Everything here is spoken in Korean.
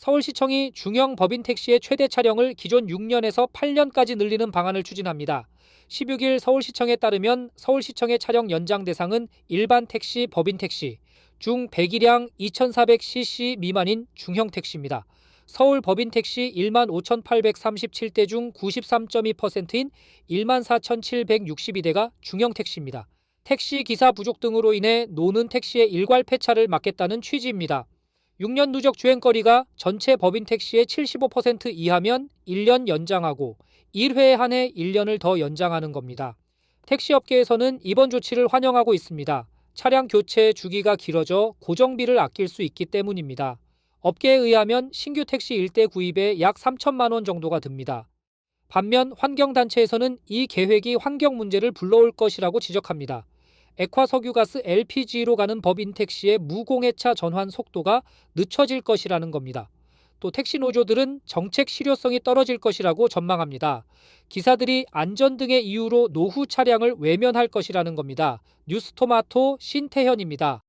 서울시청이 중형 법인 택시의 최대 차량을 기존 6년에서 8년까지 늘리는 방안을 추진합니다. 16일 서울시청에 따르면 서울시청의 차량 연장 대상은 일반 택시, 법인 택시, 중 배기량 2,400cc 미만인 중형 택시입니다. 서울 법인 택시 1만 5,837대 중 93.2%인 1만 4,762대가 중형 택시입니다. 택시 기사 부족 등으로 인해 노는 택시의 일괄 폐차를 막겠다는 취지입니다. 6년 누적 주행거리가 전체 법인 택시의 75% 이하면 1년 연장하고 1회에 한해 1년을 더 연장하는 겁니다. 택시업계에서는 이번 조치를 환영하고 있습니다. 차량 교체 주기가 길어져 고정비를 아낄 수 있기 때문입니다. 업계에 의하면 신규 택시 일대 구입에 약 3천만 원 정도가 듭니다. 반면 환경단체에서는 이 계획이 환경 문제를 불러올 것이라고 지적합니다. 액화석유가스 LPG로 가는 법인 택시의 무공해차 전환 속도가 늦춰질 것이라는 겁니다. 또 택시 노조들은 정책 실효성이 떨어질 것이라고 전망합니다. 기사들이 안전 등의 이유로 노후 차량을 외면할 것이라는 겁니다. 뉴스토마토 신태현입니다.